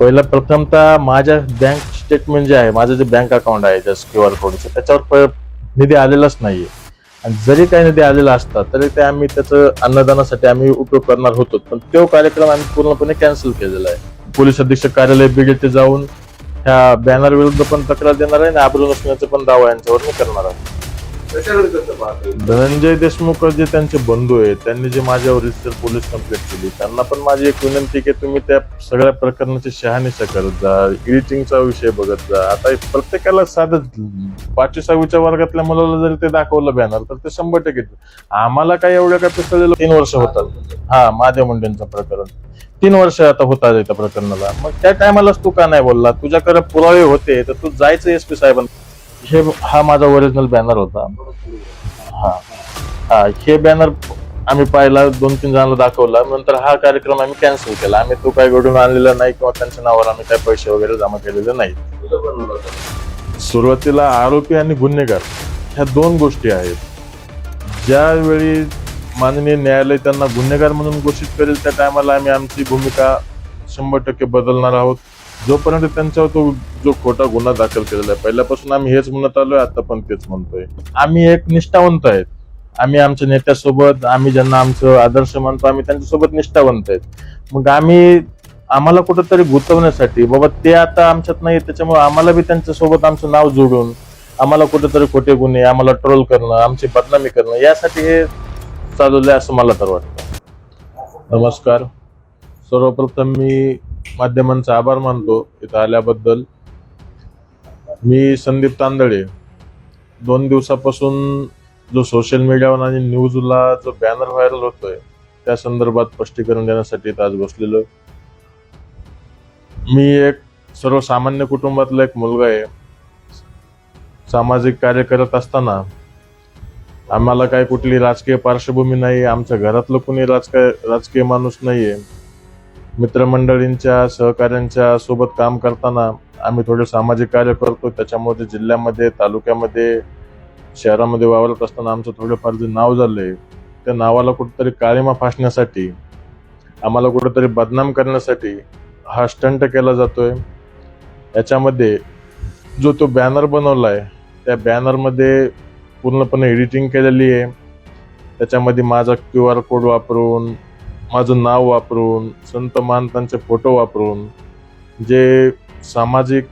पहिला प्रथमतः माझ्या बँक स्टेटमेंट जे आहे माझं जे बँक अकाउंट आहे त्या क्यू आर कोडचं त्याच्यावर निधी आलेलाच नाहीये. आणि जरी काही निधी आलेला असता तरी ते आम्ही त्याचं अन्नदानासाठी आम्ही उपयोग करणार होतो. पण तो कार्यक्रम आम्ही पूर्णपणे कॅन्सल केलेला आहे. पोलीस अधीक्षक कार्यालय बीड येथे जाऊन ह्या बॅनर विरुद्ध पण तक्रार देणार आहे आणि आब्रू नसण्याचा पण दावा यांच्यावर मी करणार आहे. कसं पाहतो धनंजय देशमुख जे त्यांचे बंधू आहेत त्यांनी जे माझ्यावर रजिस्टर पोलीस कंप्लेंट केली त्यांना पण माझी एक विनंती की तुम्ही त्या सगळ्या प्रकरणाची शहानिशा करत जा एडिटिंगचा विषय बघत जा. आता प्रत्येकाला साधं पाचवी सहावीच्या वर्गातल्या मुलाला जरी ते दाखवलं बॅनर तर ते शंभर टक्के आम्हाला काय एवढं काय पिसळलेलं तीन वर्ष होतात? हा माझ्या मुंडेंचं प्रकरण. तीन वर्ष आता होतात त्या प्रकरणाला. मग त्या टायमालाच तू का नाही बोलला? तुझ्याकडे पुरावे होते तर तू जायचं एस पी साहेबांना हे हा माझा ओरिजिनल बॅनर होता. हा. हा हे बॅनर आम्ही पाहिला दोन तीन जणांना दाखवला. नंतर हा कार्यक्रम आम्ही कॅन्सल केला. आम्ही तो काही घडून आणलेला नाही किंवा त्यांच्या नावावर आम्ही काही पैसे वगैरे जमा केलेले नाही. सुरुवातीला आरोपी आणि गुन्हेगार ह्या दोन गोष्टी आहेत. ज्यावेळी माननीय न्यायालय त्यांना गुन्हेगार म्हणून घोषित करेल त्या टायमाला आम्ही आमची भूमिका शंभर टक्के बदलणार आहोत. जोपर्यंत त्यांच्यावर तो जो खोटा गुन्हा दाखल केलेला आहे पहिल्यापासून आम्ही हेच म्हणत आलोय आता पण तेच म्हणतोय. आम्ही एक निष्ठावंत आहेत. आम्ही आमच्या नेत्यासोबत आम्ही ज्यांना आमचं आदर्श मानतो आम्ही त्यांच्यासोबत निष्ठावंत आहेत. मग आम्ही आम्हाला कुठंतरी गुंतवण्यासाठी बाबा ते आता आमच्यात नाही त्याच्यामुळे आम्हाला बी त्यांच्यासोबत आमचं नाव जोडून आम्हाला कुठेतरी खोटे गुन्हे आम्हाला ट्रोल करणं आमची बदनामी करणं यासाठी हे चालवलंय असं मला तर वाटतं. नमस्कार. सर्वप्रथम मी माध्यमांचा आभार मानतो. इथं आल्याबद्दल मी संदीप तांदळे. दोन दिवसापासून जो सोशल मीडियावर आणि न्यूजला जो बॅनर व्हायरल होतोय त्या संदर्भात स्पष्टीकरण देण्यासाठी आज बसलेलो. मी एक सर्वसामान्य कुटुंबातला एक मुलगा आहे. सामाजिक कार्य करत असताना आम्हाला काही कुठली राजकीय पार्श्वभूमी नाही आमच्या घरातलं कुणी राजकीय राजकीय माणूस नाहीये. मित्रमंडळींच्या सहकाऱ्यांच्या सोबत काम करताना आम्ही थोडे सामाजिक कार्य करतो. त्याच्यामध्ये जिल्ह्यामध्ये तालुक्यामध्ये शहरामध्ये वावरत असताना आमचं थोडंफार जे नाव झालंय त्या नावाला कुठेतरी काळीमा फासण्यासाठी आम्हाला कुठेतरी बदनाम करण्यासाठी हा स्टंट केला जातोय. याच्यामध्ये जो तो बॅनर बनवलाय त्या बॅनरमध्ये पूर्णपणे एडिटिंग केलेली आहे. त्याच्यामध्ये माझा क्यू आर कोड वापरून माझं नाव वापरून संत महांतांचे फोटो वापरून जे सामाजिक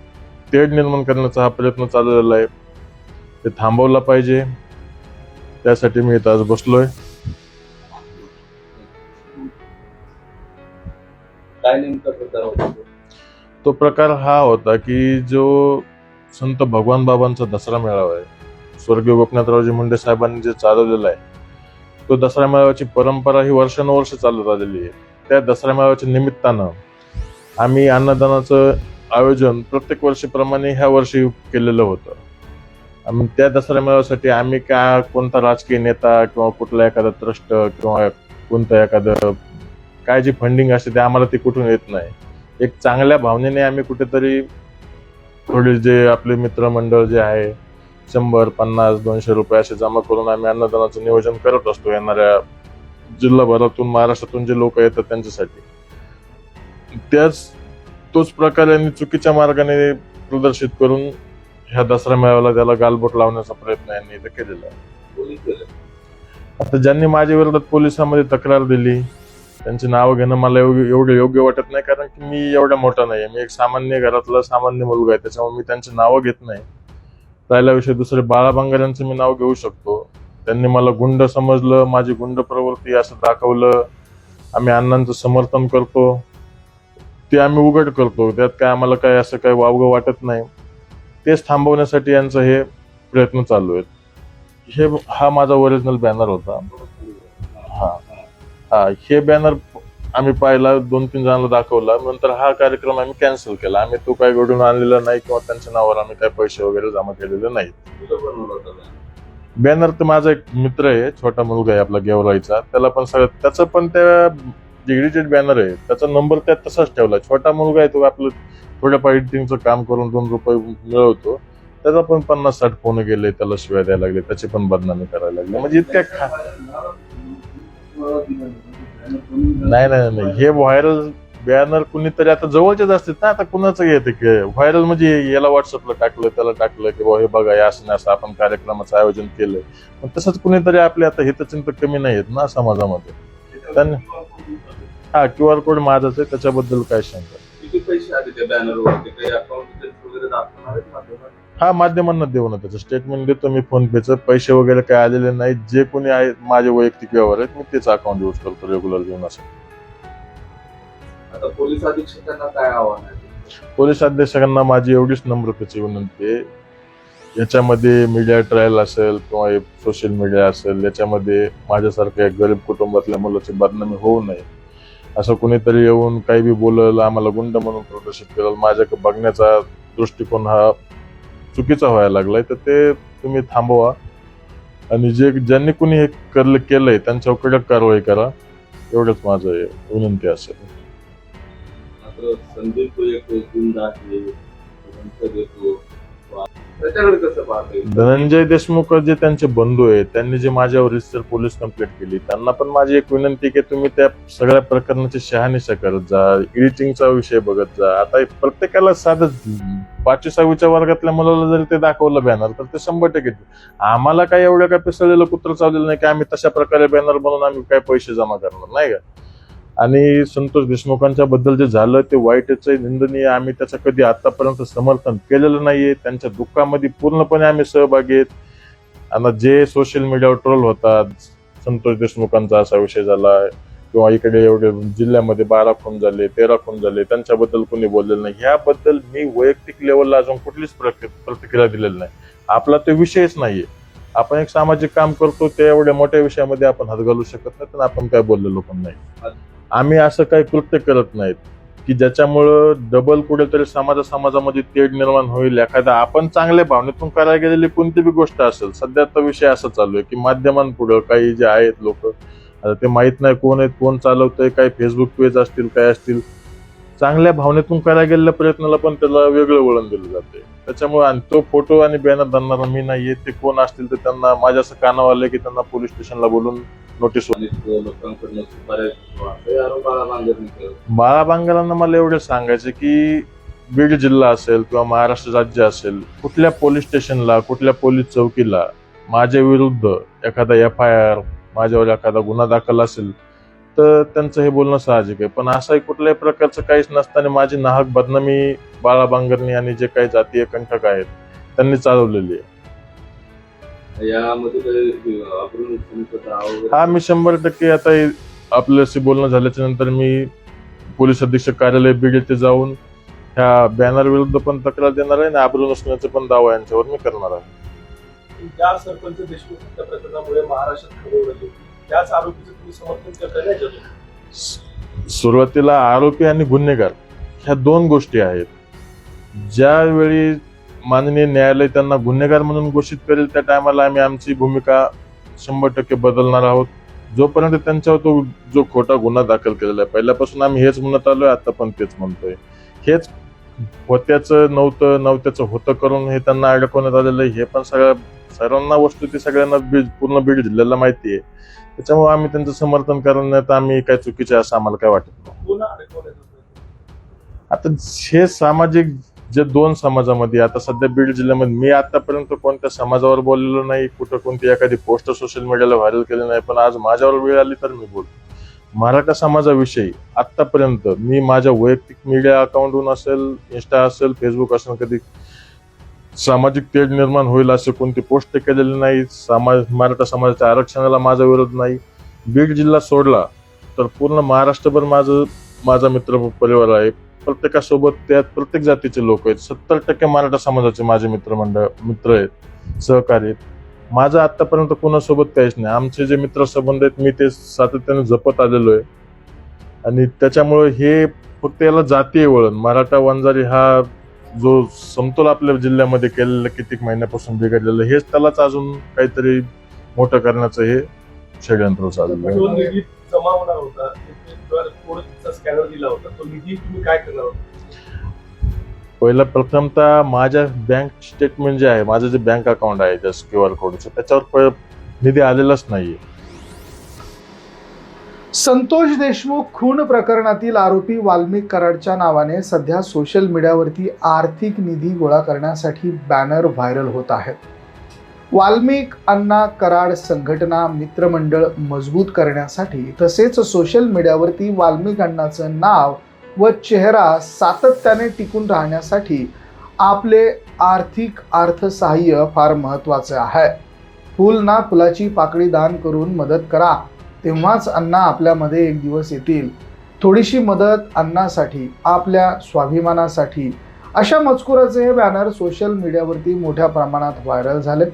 तेढ निर्माण करण्याचा हा प्रयत्न चाललेला आहे ते थांबवला पाहिजे त्यासाठी मी इथं आज बसलोय? तो प्रकार हा होता की जो संत भगवान बाबांचा दसरा मेळावा आहे स्वर्गीय गोपनाथरावजी मुंडे साहेबांनी जे चालवलेला आहे तो दसरा मेळाव्याची परंपरा ही वर्षानुवर्ष चालत आलेली आहे. त्या दसरा मेळाव्याच्या निमित्तानं आम्ही अन्नदानाचं आयोजन प्रत्येक वर्षीप्रमाणे ह्या वर्षी केलेलं होतं. आम्ही त्या दसरा मेळाव्यासाठी आम्ही का कोणता राजकीय नेता किंवा कुठला एखादा ट्रस्ट किंवा कोणतं एखादं काय जी फंडिंग असते ते आम्हाला ते कुठून येत नाही. एक चांगल्या भावनेने आम्ही कुठेतरी थोडे जे आपले मित्रमंडळ जे आहे शंभर पन्नास दोनशे रुपये असे जमा करून आम्ही अन्नदानाचं नियोजन करत असतो येणाऱ्या जिल्हाभरातून महाराष्ट्रातून जे लोक येतात त्यांच्यासाठी. त्याच तोच प्रकार यांनी चुकीच्या मार्गाने प्रदर्शित करून ह्या दसरा मेळाव्याला त्याला गालबोट लावण्याचा प्रयत्न यांनी इथे केलेला आहे. आता ज्यांनी माझ्या विरोधात पोलिसांमध्ये तक्रार दिली त्यांची नावं घेणं मला एवढं योग्य वाटत नाही कारण की मी एवढा मोठा नाही मी एक सामान्य घरातला सामान्य मुलगा आहे त्याच्यामुळे मी त्यांची नावं घेत नाही. राहिल्याविषयी दुसरे बाळा बांगर यांचं मी नाव घेऊ शकतो. त्यांनी मला गुंड समजलं माझी गुंड प्रवृत्ती असं दाखवलं. आम्ही अण्णांचं समर्थन करतो. ते आम्ही उघड करतो. त्यात काय आम्हाला काय असं काय वावगं वाटत नाही. तेच थांबवण्यासाठी यांचं हे प्रयत्न चालू आहेत. हे हा माझा ओरिजिनल बॅनर होता. हा. हा हे बॅनर आम्ही पाहिला दोन तीन जणांना दाखवला. नंतर हा कार्यक्रम आम्ही कॅन्सल केला. आम्ही तो काही घडून आणलेला नाही किंवा त्यांच्या नावावर आम्ही काही पैसे वगैरे जमा केलेले नाही तुझं पण मुलं होतं. बॅनर तर माझा एक मित्र आहे छोटा मुलगा आहे आपला गेवराईचा. त्याला पण सगळं त्याचं पण त्या डिग्रीटेड बॅनर आहे त्याचा नंबर त्यात तसाच ठेवला. छोटा मुलगा आहे तो आपलं थोड्याफार एडिटिंगचं काम करून दोन रुपये मिळवतो. त्याचा पण पन्नास साठ फोन गेले त्याला शिवाय द्यायला लागले. त्याची पण बदनामी करायला लागली. म्हणजे इतक्या खा नाही नाही नाही. हे व्हायरल बॅनर कुणीतरी आता जवळचेच असतात ना आता कुणाचं येते की व्हायरल म्हणजे याला व्हॉट्सअपला टाकलं त्याला टाकलं की बाबा हे बघा या असं नाही असं आपण कार्यक्रमाचं आयोजन केलंय. पण तसंच कुणीतरी आपले आता हितचिंतक कमी नाही आहेत ना समाजामध्ये. त्यांनी हा क्यू आर कोड माझाच आहे त्याच्याबद्दल काय शंका हा माध्यमांना देऊ ना त्याचं स्टेटमेंट देतो मी फोन पेचं पैसे वगैरे काय आलेले नाहीत जे कोणी आहेत माझे वैयक्तिक व्यवहार आहेत मी तेच अकाउंट यूज करतो रेग्युलर आता पोलीस अधीक्षकांना काय आव्हान आहे? पोलीस अधीक्षकांना माझी एवढीच नम्रतेची विनंती आहे. याच्यामध्ये मीडिया ट्रायल असेल किंवा सोशल मीडिया असेल याच्यामध्ये माझ्यासारख्या गरीब कुटुंबातल्या मुलाची बदनामी होऊ नये. असं कुणीतरी येऊन काही बी बोलल आम्हाला गुंड म्हणून प्रदर्शित केलं माझ्याकडे बघण्याचा दृष्टिकोन हा चुकीचा व्हायला लागलाय तर ते तुम्ही थांबवा. आणि जे ज्यांनी कुणी हे करलं केलंय त्यांच्यावर कडक कारवाई करा. एवढंच माझं हे विनंती असेल मात्र संदीप एक गुंड आहे त्याच्याकडे कसं पाहते धनंजय देशमुख जे त्यांचे बंधू आहेत त्यांनी जे माझ्यावर रिसर पोलीस कंप्लेंट केली त्यांना पण माझी एक विनंती की तुम्ही त्या सगळ्या प्रकरणाची शहानिशा करत जा एडिटिंगचा विषय बघत जा. आता प्रत्येकाला साधं पाचवी सहावीच्या वर्गातल्या मुलाला जरी ते दाखवलं बॅनर तर ते शंभर टक्के आम्हाला काय एवढं काय पिसळलेलं कुत्र चावलेलं नाही की आम्ही तशा प्रकारे बॅनर बनवून आम्ही काय पैसे जमा करणार नाही का? आणि संतोष देशमुखांच्या बद्दल जे झालं ते वाईटच आहे निंदनीय आम्ही त्याचं कधी आतापर्यंत समर्थन केलेलं नाहीये. त्यांच्या दुःखामध्ये पूर्णपणे आम्ही सहभागी आहेत. आणि जे सोशल मीडियावर ट्रोल होतात संतोष देशमुखांचा असा विषय झाला किंवा इकडे एवढे जिल्ह्यामध्ये बारा खून झाले तेरा खून झाले त्यांच्याबद्दल कोणी बोललेलं नाही. ह्याबद्दल मी वैयक्तिक लेवलला अजून कुठलीच प्रतिक्रिया दिलेली नाही. आपला तो विषयच नाहीये. आपण एक सामाजिक काम करतो त्या एवढ्या मोठ्या विषयामध्ये आपण हात घालू शकत नाही तर आपण काय बोललेलो पण नाही. आम्ही असं काही कृत्य करत नाहीत की ज्याच्यामुळं डबल कुठेतरी समाजा समाजामध्ये तेढ निर्माण होईल. एखादा आपण चांगल्या भावनेतून करायला गेलेली कोणती बी गोष्ट असेल सध्या तर विषय असा चालू आहे की माध्यमांपुढं काही जे आहेत लोक आता ते माहीत नाही कोण आहेत कोण चालवतंय काही फेसबुक पेज असतील काय असतील. चांगल्या भावनेतून करायला गेलेल्या प्रयत्नाला पण त्याला वेगळं वळण दिलं जाते त्याच्यामुळे आणि तो फोटो आणि बॅनर धरणारा मी नाही ते कोण असतील तर त्यांना माझ्या असं कानावर आलं की त्यांना पोलीस स्टेशनला बोलून नोटीस लोकांकडनं बऱ्याच बाळा मला एवढं सांगायचं की बीड जिल्हा असेल किंवा महाराष्ट्र राज्य असेल कुठल्या पोलीस स्टेशनला कुठल्या पोलीस चौकीला माझ्या विरुद्ध एखादा एफ आय आर माझ्यावर एखादा गुन्हा दाखल असेल तर त्यांचं हे बोलणं साहजिक आहे. पण असंही कुठल्याही प्रकारचं काहीच नसताना माझी नाहक बदनामी बाळाबांगरनी आणि जे काही जातीय कंठक आहेत त्यांनी चालवलेली आहे. हा मी शंभर टक्के आता आपल्याशी बोलणं झाल्याच्यानंतर मी पोलीस अधीक्षक कार्यालय बीड येथे जाऊन ह्या बॅनर विरुद्ध पण तक्रार देणार आहे आणि आबरू नसण्याचा पण दावा यांच्यावर मी करणार आहे. ज्या सरपंच देशमुख हत्या प्रकरणामुळे महाराष्ट्रात खबर उडली. त्याच आरोपीचं तुम्ही समर्थन करताय ना याच्यातून? सुरुवातीला आरोपी आणि गुन्हेगार ह्या दोन गोष्टी आहेत. ज्यावेळी माननीय न्यायालय त्यांना गुन्हेगार म्हणून घोषित करेल त्या टायमाला आम्ही आमची भूमिका शंभर टक्के बदलणार आहोत. जोपर्यंत त्यांच्यावर तो जो खोटा गुन्हा दाखल केलेला आहे पहिल्यापासून आम्ही हेच म्हणत आलोय आता पण तेच म्हणतोय. हेच होत्याचं नव्हतं नव्हत्याचं होतं करून हे त्यांना अडकवण्यात आलेलं आहे. हे पण सगळ्या सर्वांना वस्तू ती सगळ्यांना बीड पूर्ण बीड जिल्ह्याला माहिती आहे. त्याच्यामुळे आम्ही त्यांचं समर्थन करण्यात आम्ही काय चुकीचे असं आम्हाला काय वाटत नाही. आता हे सामाजिक जे दोन समाजामध्ये आता सध्या बीड जिल्ह्यामध्ये मी आतापर्यंत कोणत्या समाजावर बोललेलो नाही कुठं कोणती एखादी पोस्ट सोशल मीडियाला व्हायरल केली नाही पण आज माझ्यावर वेळ आली तर मी बोलतो. मराठा समाजाविषयी आतापर्यंत मी माझ्या वैयक्तिक मीडिया अकाउंटहून असेल इन्स्टा असेल फेसबुक असेल कधी सामाजिक तेढ निर्माण होईल असे कोणती पोस्ट केलेली नाही समाज मराठा समाजाच्या आरक्षणाला माझा विरोध नाही. बीड जिल्हा सोडला तर पूर्ण महाराष्ट्रभर माझं माझा मित्र परिवार आहे. प्रत्येकासोबत त्यात प्रत्येक जातीचे लोक आहेत. सत्तर टक्के मराठा समाजाचे माझे मित्रमंडळ मित्र आहेत सहकारी आहेत. माझं आतापर्यंत कोणासोबत काहीच नाही. आमचे जे मित्र संबंध आहेत मी ते सातत्याने जपत आलेलो आहे. आणि त्याच्यामुळे हे फक्त याला जातीय वळण. मराठा वंजारी हा जो समतोल आपल्या जिल्ह्यामध्ये केलेलं कित्येक महिन्यापासून बिघडलेलं हेच त्यालाच अजून काहीतरी मोठं करण्याचं हे षडयंत्र चालू स्कॅनर दिला होता. तो निधी तुम्ही काय करणार होता? पहिलं प्रथमतः माझ्या बँक स्टेटमेंट जे आहे माझं जे बँक अकाउंट आहे जसं क्यू आर कोडचं त्याच्यावर निधी आलेलाच नाहीये. संतोष देशमुख खून प्रकरणातील आरोपी वाल्मिक कराडच्या नावाने सध्या सोशल मीडियावरती आर्थिक निधी गोळा करण्यासाठी बॅनर व्हायरल होत आहेत. वाल्मिक अण्णा कराड संघटना मित्रमंडळ मजबूत करण्यासाठी तसेच सोशल मीडियावरती वाल्मिक अण्णाचं नाव व चेहरा सातत्याने टिकून राहण्यासाठी आपले आर्थिक अर्थसहाय्य फार महत्त्वाचे आहे. फुल ना फुलाची पाकळी दान करून मदत करा तेव्हाच अण्णा आपल्यामध्ये एक दिवस येतील. थोडीशी मदत अण्णासाठी आपल्या स्वाभिमानासाठी. अशा मजकुराचे हे बॅनर सोशल मीडियावरती मोठ्या प्रमाणात व्हायरल झाले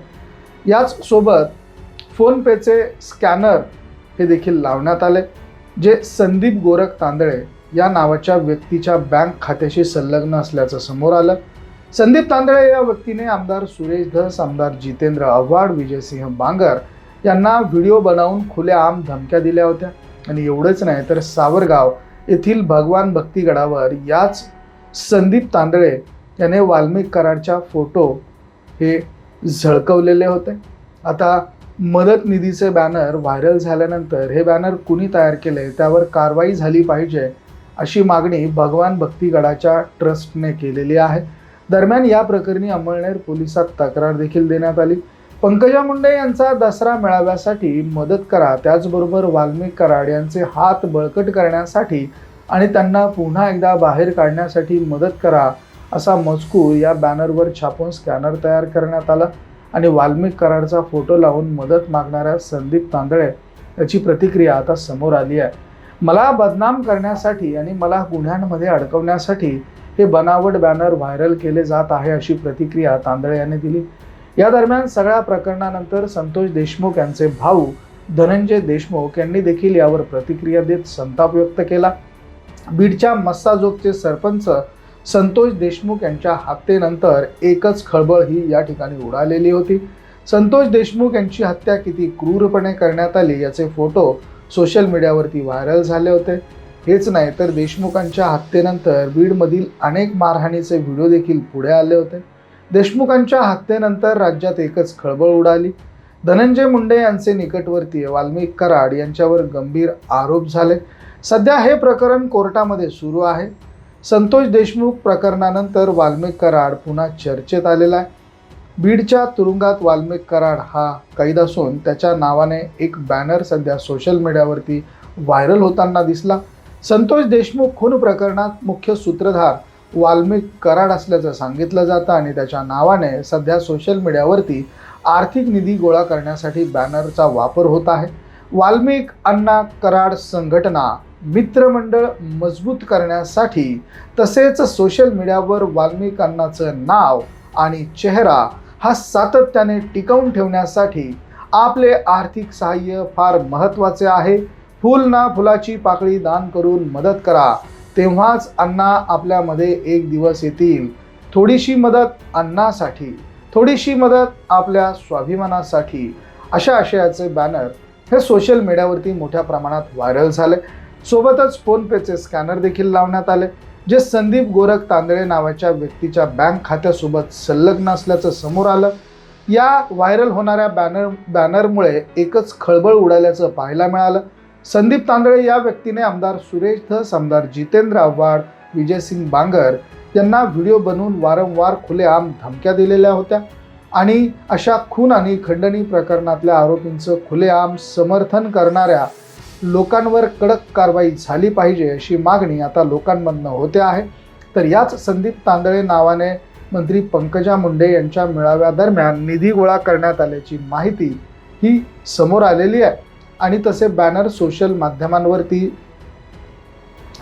याच सोबत फोनपेचे स्कॅनर हे देखील लावण्यात आले जे संदीप गोरख तांदळे या नावाच्या व्यक्तीच्या बँक खात्याशी संलग्न असल्याचं समोर आलं. संदीप तांदळे या व्यक्तीने आमदार सुरेश धस आमदार जितेंद्र आव्हाड विजयसिंह बांगर यांना व्हिडिओ बनवून खुलेआम धमक्या दिल्या होत्या. आणि एवढंच नाही तर सावरगाव येथील भगवान भक्तीगडावर याच संदीप तांदळे याने वाल्मिक कराडच्या फोटो हे झळकवलेले होते. आता मदत निधीचे बॅनर व्हायरल झाल्यानंतर हे बॅनर कुणी तयार केले? त्यावर कारवाई झाली पाहिजे अशी मागणी भगवान भक्तीगडाच्या ट्रस्टने केलेली आहे. दरम्यान या प्रकरणी अंमळनेर पोलिसात तक्रार देखील देण्यात आली. पंकजा मुंडे यांचा दसरा मेळाव्यासाठी मदत करा त्याचबरोबर वाल्मिक कराड यांचे हात बळकट करण्यासाठी आणि त्यांना पुन्हा एकदा बाहेर काढण्यासाठी मदत करा असा मजकूर या बॅनरवर छापून स्कॅनर तयार करण्यात आला आणि वाल्मिक कराडचा फोटो लावून मदत मागणाऱ्या संदीप तांदळे याची प्रतिक्रिया आता समोर आली आहे. मला बदनाम करण्यासाठी आणि मला गुन्ह्यांमध्ये अडकवण्यासाठी हे बनावट बॅनर व्हायरल केले जात आहे अशी प्रतिक्रिया तांदळे यांनी दिली. या दरम्यान सगळ्या प्रकरणानंतर संतोष देशमुख यांचे भाऊ धनंजय देशमुख यांनी देखील यावर प्रतिक्रिया देत संताप व्यक्त केला. बीडच्या मस्साजोगचे सरपंच संतोष देशमुख यांच्या हत्येनंतर एकच खळबळ ही या ठिकाणी उडालेली होती. संतोष देशमुख यांची हत्या किती क्रूरपणे करण्यात आली याचे फोटो सोशल मीडियावरती व्हायरल झाले होते. हेच नाही तर देशमुखांच्या हत्येनंतर बीडमधील अनेक मारहाणीचे व्हिडिओ देखील पुढे आले होते. देशमुखांच्या हत्येनंतर राज्यात एकच खळबळ उडाली. धनंजय मुंडे यांचे निकटवर्तीय वाल्मिक कराड यांच्यावर गंभीर आरोप झाले. सध्या हे प्रकरण कोर्टामध्ये सुरू आहे. संतोष देशमुख प्रकरणानंतर वाल्मिक कराड पुन्हा चर्चेत आलेला आहे. बीडच्या तुरुंगात वाल्मिक कराड हा कैद असून त्याच्या नावाने एक बॅनर सध्या सोशल मीडियावरती व्हायरल होताना दिसला. संतोष देशमुख खून प्रकरणात मुख्य सूत्रधार वाल्मिक कराड असल्याचं सांगितलं जातं आणि त्याच्या नावाने सध्या सोशल मीडियावरती आर्थिक निधी गोळा करण्यासाठी बॅनरचा वापर होत आहे. वाल्मिक अण्णा कराड संघटना मित्रमंडळ मजबूत करण्यासाठी तसेच सोशल मीडियावर वाल्मिकांनाचं नाव आणि चेहरा हा सातत्याने टिकवून ठेवण्यासाठी आपले आर्थिक सहाय्य फार महत्त्वाचे आहे. फुल ना फुलाची पाकळी दान करून मदत करा. तेव्हाच अण्णा आपल्यामध्ये एक दिवस येतील. थोडीशी मदत अण्णासाठी थोडीशी मदत आपल्या स्वाभिमानासाठी. अशा आशयाचे बॅनर हे सोशल मीडियावरती मोठ्या प्रमाणात व्हायरल झाले. सोबतच फोनपेचे स्कॅनर देखील लावण्यात आले जे संदीप गोरख तांदळे नावाच्या व्यक्तीच्या बँक खात्यासोबत संलग्न असल्याचं समोर आलं. या व्हायरल होणाऱ्या बॅनर बॅनरमुळे एकच खळबळ उडाल्याचं पाहायला मिळालं. संदीप तांदळे या व्यक्तीने आमदार सुरेश धस आमदार जितेंद्र आव्हाड विजयसिंग बांगर यांना व्हिडिओ बनवून वारंवार खुलेआम धमक्या दिलेल्या होत्या आणि अशा खून आणि खंडणी प्रकरणातल्या आरोपींचं खुलेआम समर्थन करणाऱ्या लोकांवर कडक कारवाई झाली पाहिजे अशी मागणी आता लोकांमधनं होते आहे. तर याच संदीप तांदळे नावाने मंत्री पंकजा मुंडे यांच्या मेळाव्यादरम्यान निधी गोळा करण्यात आल्याची माहिती ही समोर आलेली आहे. आणि तसे बॅनर सोशल माध्यमांवरती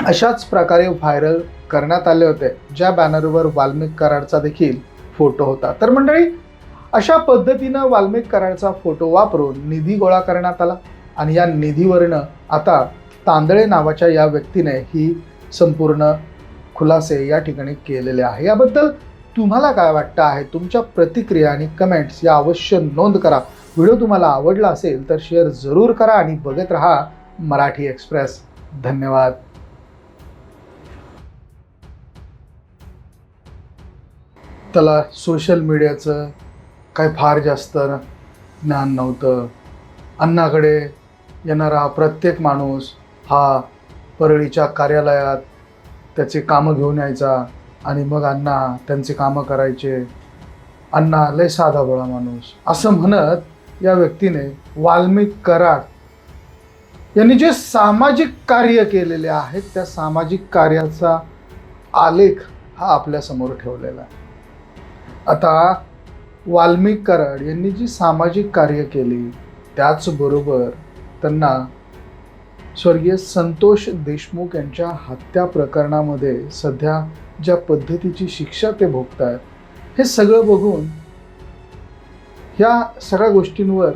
अशाच प्रकारे व्हायरल करण्यात आले होते. ज्या बॅनरवर वाल्मिक कराडचा देखील फोटो होता. तर मंडळी अशा पद्धतीनं वाल्मिक कराडचा फोटो वापरून निधी गोळा करण्यात आला. आणि या निधीवरनं आता तांदळे नावाच्या या व्यक्तीने ही संपूर्ण खुलासे या ठिकाणी केलेले आहे. याबद्दल तुम्हाला काय वाटतं आहे? तुमच्या प्रतिक्रिया आणि कमेंट्स या अवश्य नोंद करा. व्हिडिओ तुम्हाला आवडला असेल तर शेअर जरूर करा आणि बघत राहा मराठी एक्सप्रेस धन्यवाद. त्याला सोशल मीडियाचं काय फार जास्त ज्ञान नव्हतं. अन्नाकडे येणारा प्रत्येक माणूस हा परळीच्या कार्यालयात त्याचे कामं घेऊन यायचा आणि मग अण्णा त्यांचे कामं करायचे. अण्णा लय साधा भोळा माणूस. असं म्हणत या व्यक्तीने वाल्मिक कराड यांनी जे सामाजिक कार्य केलेले आहेत त्या सामाजिक कार्याचा आलेख हा आपल्यासमोर ठेवलेला आहे. आता वाल्मिक कराड यांनी जी सामाजिक कार्य केली त्याचबरोबर त्यांना स्वर्गीय संतोष देशमुख यांच्या हत्या प्रकरणामध्ये सध्या ज्या पद्धतीची शिक्षा ते भोगत आहेत हे सगळं बघून ह्या सगळ्या गोष्टींवर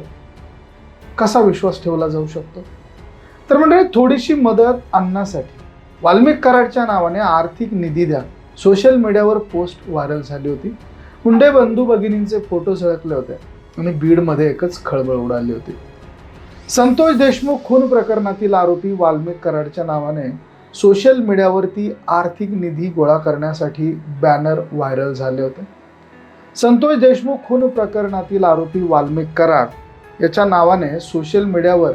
कसा विश्वास ठेवला जाऊ शकतो? तर म्हणजे थोडीशी मदत आणण्यासाठी वाल्मिक कराडच्या नावाने आर्थिक निधी द्या. सोशल मीडियावर पोस्ट व्हायरल झाली होती. मुंडे बंधू भगिनींचे फोटो झळकले होते आणि बीडमध्ये एकच खळबळ उडाली होती. संतोष देशमुख खून प्रकरणातील आरोपी वाल्मिक कराडच्या नावाने सोशल मीडियावरती आर्थिक निधी गोळा करण्यासाठी बॅनर व्हायरल झाले होते. संतोष देशमुख खून प्रकरणातील आरोपी वाल्मिक कराड याच्या नावाने सोशल मीडियावर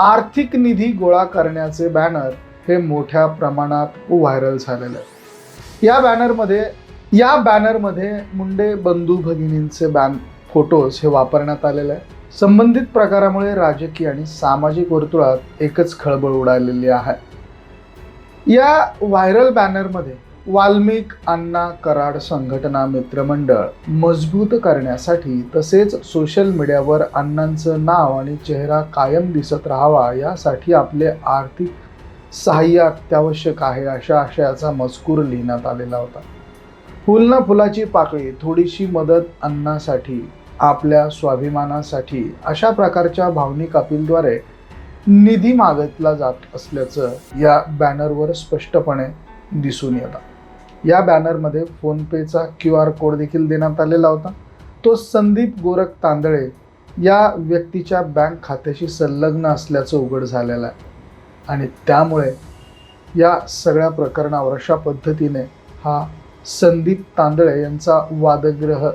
आर्थिक निधी गोळा करण्याचे बॅनर हे मोठ्या प्रमाणात व्हायरल झालेले आहे या बॅनरमध्ये या बॅनरमध्ये मुंडे बंधू भगिनींचे बॅन फोटोज हे वापरण्यात आलेले आहे संबंधित प्रकारामुळे राजकीय आणि सामाजिक वर्तुळात एकच खळबळ उडालेली आहे. या व्हायरल बॅनरमध्ये वाल्मिक अण्णा कराड संघटना मित्रमंडळ मजबूत करण्यासाठी तसेच सोशल मीडियावर अण्णांचं नाव आणि चेहरा कायम दिसत राहावा यासाठी आपले आर्थिक सहाय्य अत्यावश्यक आहे अशा आशयाचा मजकूर लिहिण्यात आलेला होता. फुल ना फुलाची पाकळी थोडीशी मदत अन्नासाठी आपल्या स्वाभिमानासाठी अशा प्रकारच्या भावनिक अपीलद्वारे निधी मागितला जात असल्याचं या बॅनरवर स्पष्टपणे दिसून येतं. या बॅनरमध्ये फोनपेचा क्यू आर कोड देखील देण्यात आलेला होता. तो संदीप गोरख तांदळे या व्यक्तीच्या बँक खात्याशी संलग्न असल्याचं उघड झालेलं आहे. आणि त्यामुळे या सगळ्या प्रकरणावर अशा पद्धतीने हा संदीप तांदळे यांचा वादग्रह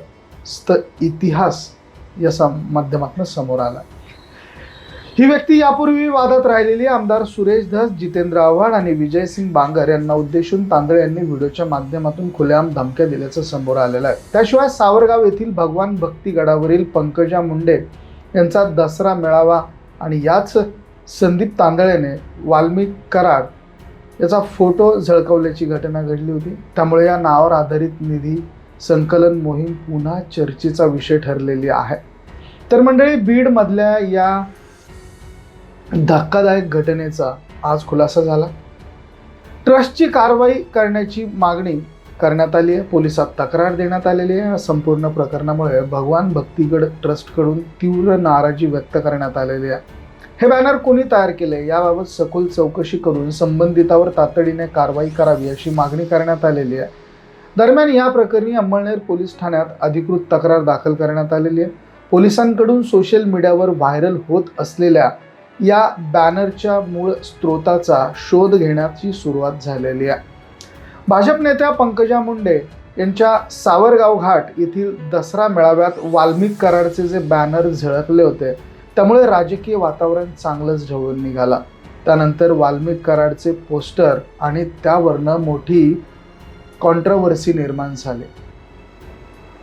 स्त इतिहास या सम माध्यमातून समोर आला. ही व्यक्ती यापूर्वी वादात राहिलेली आमदार सुरेश धस जितेंद्र आव्हाड आणि विजयसिंग बांगर यांना उद्देशून तांदळे यांनी व्हिडिओच्या माध्यमातून खुलेआम धमक्या दिल्याचं समोर आलेलं आहे. त्याशिवाय सावरगाव येथील भगवान भक्ती गडावरील पंकजा मुंडे यांचा दसरा मेळावा आणि याच संदीप तांदळेने वाल्मिक कराड याचा फोटो झळकवल्याची घटना घडली होती. त्यामुळे या नावावर आधारित निधी संकलन मोहीम पुन्हा चर्चेचा विषय ठरलेली आहे. तर मंडळी बीडमधल्या या धक्कादायक घटनेचा आज खुलासा झाला. ट्रस्टची कारवाई करण्याची मागणी करण्यात आली आहे. पोलिसात तक्रार देण्यात आलेली आहे. या संपूर्ण प्रकरणामुळे भगवान भक्तीगड ट्रस्टकडून तीव्र नाराजी व्यक्त करण्यात आलेली आहे. हे बॅनर कोणी तयार केले याबाबत सखोल चौकशी करून संबंधितावर तातडीने कारवाई करावी अशी मागणी करण्यात आलेली आहे. दरम्यान या प्रकरणी अंमळनेर पोलीस ठाण्यात अधिकृत तक्रार दाखल करण्यात आलेली आहे. पोलिसांकडून सोशल मीडियावर व्हायरल होत असलेल्या या बॅनरच्या मूळ स्रोताचा शोध घेण्याची सुरुवात झालेली आहे. भाजप नेत्या पंकजा मुंडे यांच्या सावरगाव घाट येथील दसरा मेळाव्यात वाल्मिक कराडचे जे बॅनर झळकले होते त्यामुळे राजकीय वातावरण चांगलंच ढवळून निघाला. त्यानंतर वाल्मिक कराडचे पोस्टर आणि त्यावरनं मोठी कॉन्ट्रवर्सी निर्माण झाले.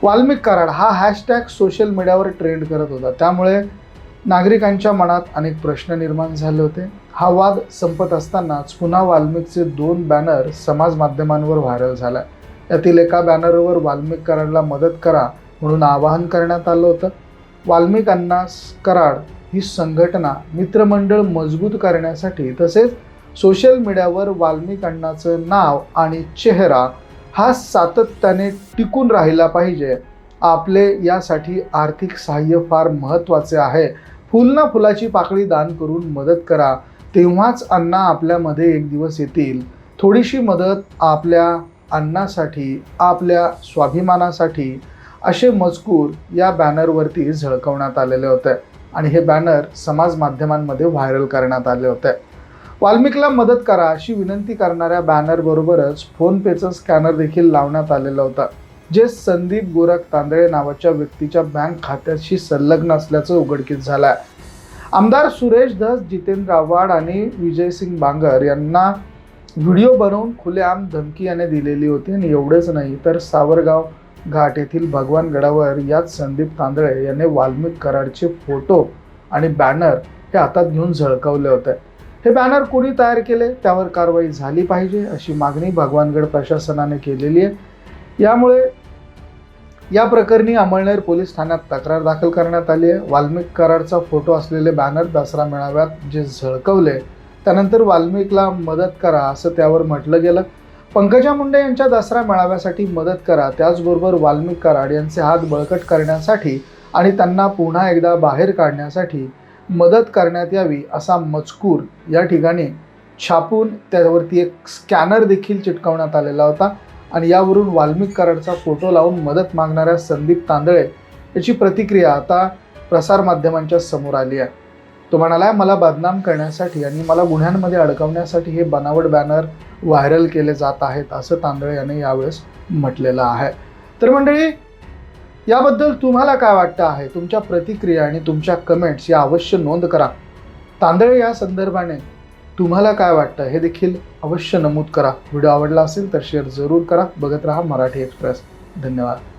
वाल्मिक कराड हा हॅशटॅग सोशल मीडियावर ट्रेंड करत होता. त्यामुळे नागरिकांच्या मनात अनेक प्रश्न निर्माण झाले होते. हा वाद संपत असतानाच पुन्हा वाल्मिकचे दोन बॅनर समाज माध्यमांवर व्हायरल झाला. यातील एका बॅनरवर वाल्मिक कराडला मदत करा म्हणून आवाहन करण्यात आलं होतं. वाल्मिकांना कराड ही संघटना मित्रमंडळ मजबूत करण्यासाठी तसेच सोशल मीडियावर वाल्मिक अण्णाचं नाव आणि चेहरा हा सातत्याने टिकून राहिला पाहिजे. आपले यासाठी आर्थिक सहाय्य फार महत्त्वाचे आहे. फुल ना फुलाची पाकळी दान करून मदत करा. तेव्हाच अण्णा आपल्यामध्ये एक दिवस येतील. थोडीशी मदत आपल्या अन्नासाठी आपल्या स्वाभिमानासाठी असे मजकूर या बॅनरवरती झळकवण्यात आलेले होते. आणि हे बॅनर समाज माध्यमांमध्ये व्हायरल करण्यात आले होते. वाल्मिकला मदत करा अशी विनंती करणाऱ्या बॅनरबरोबरच फोनपेचं स्कॅनर देखील लावण्यात आलेला होता. जे संदीप गोरख तांदळे नावाच्या व्यक्तीच्या बँक खात्याशी संलग्न असल्याचं उघडकीस झालं आहे आमदार सुरेश धस जितेंद्र आव्हाड आणि विजयसिंग बांगर यांना व्हिडिओ बनवून खुलेआम धमकी याने दिलेली होती आणि एवढंच नाही तर सावरगाव घाट येथील भगवान गडावर याच संदीप तांदळे याने वाल्मिक कराडचे फोटो आणि बॅनर हे हातात घेऊन झळकवले होते. हे बॅनर कोणी तयार केले त्यावर कारवाई झाली पाहिजे अशी मागणी भगवानगड प्रशासनाने केलेली आहे. यामुळे या प्रकरणी अमळनेर पोलीस ठाण्यात तक्रार दाखल करण्यात आली आहे. वाल्मिक कराडचा फोटो असलेले बॅनर दसरा मेळाव्यात जे झळकवले त्यानंतर वाल्मिकला मदत करा असं त्यावर म्हटलं गेलं. पंकजा मुंडे यांच्या दसरा मेळाव्यासाठी मदत करा त्याचबरोबर वाल्मिक कराड यांचे हात बळकट करण्यासाठी आणि त्यांना पुन्हा एकदा बाहेर काढण्यासाठी मदत करण्यात यावी असा मजकूर या ठिकाणी छापून त्यावरती एक स्कॅनर देखील चिटकवण्यात आलेला होता. आणि यावरून वाल्मिक कराडचा फोटो लावून मदत मागणाऱ्या संदीप तांदळे याची प्रतिक्रिया आता प्रसारमाध्यमांच्या समोर आली आहे. तो म्हणाला मला बदनाम करण्यासाठी आणि मला गुन्ह्यांमध्ये अडकवण्यासाठी हे बनावट बॅनर व्हायरल केले जात आहेत असं तांदळे याने यावेळेस म्हटलेलं आहे. तर मंडळी याबद्दल तुम्हाला काय वाटतं आहे? तुमच्या प्रतिक्रिया आणि तुमच्या कमेंट्स या अवश्य नोंद करा. तांदळे या संदर्भाने तुम्हाला काय वाटतं? हे देखील अवश्य नमूद करा. व्हिडिओ आवडला असेल तर शेअर जरूर करा. बघत राहा मराठी एक्सप्रेस धन्यवाद.